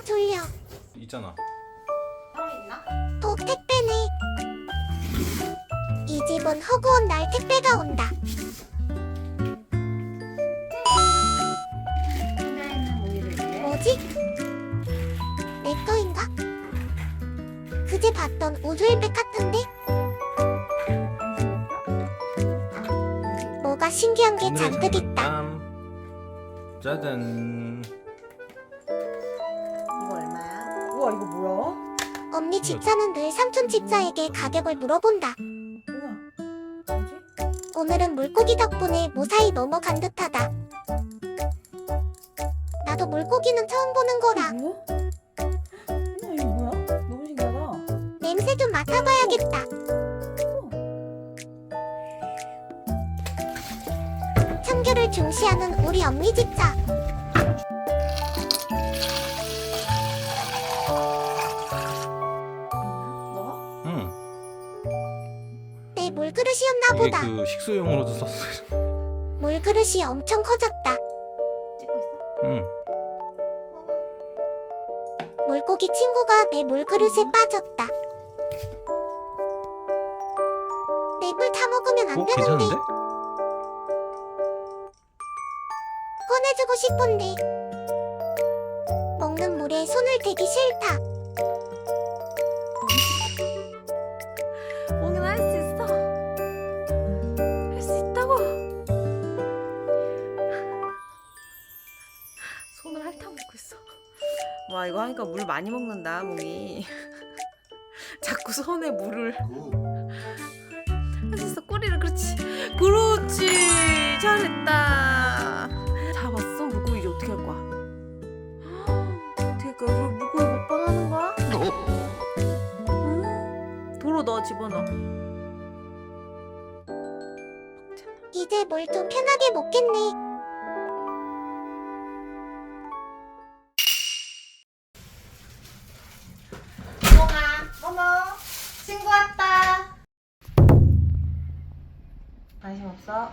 아 졸려. 있잖아. 따로 있나? 또 택배네. 이 집은 허구한 날 택배가 온다. 있는 위해 뭐지? 내 거인가? 그제 봤던 우주일백 같은데? 뭐가 신기한 게 잔뜩 있다. 짜잔. 우와 이거 뭐야? 언니 집사는 늘 삼촌 집사에게 가격을 물어본다. 우와 뭐지? 오늘은 물고기 덕분에 무사히 넘어간 듯하다. 나도 물고기는 처음 보는 거라 뭐야? 우와 이거 뭐야? 너무 신기하다 냄새 좀 맡아봐야겠다. 청결을 중시하는 우리 언니 집사. 물그릇이었나 이게 보다. 그 식수용으로도 썼어. 물그릇이 엄청 커졌다. 찍고 있어? 응. 물고기 친구가 내 물그릇에 빠졌다. 내물다 먹으면 안 어 되는데 괜찮은데? 꺼내주고 싶은데 먹는 물에 손을 대기 싫다. 와 이거 하니까 물 많이 먹는다 몽이. 자꾸 손에 물을. 할수 있어 꼬리를 그렇지. 그렇지! 잘했다. 잡았어? 물고기 이제 어떻게 할 거야? 어떻게 할 거야 우리 물고기 먹방 하는 거야? 음, 도로 넣어 집어넣어. 이제 물좀 편하게 먹겠네. 관심 없어?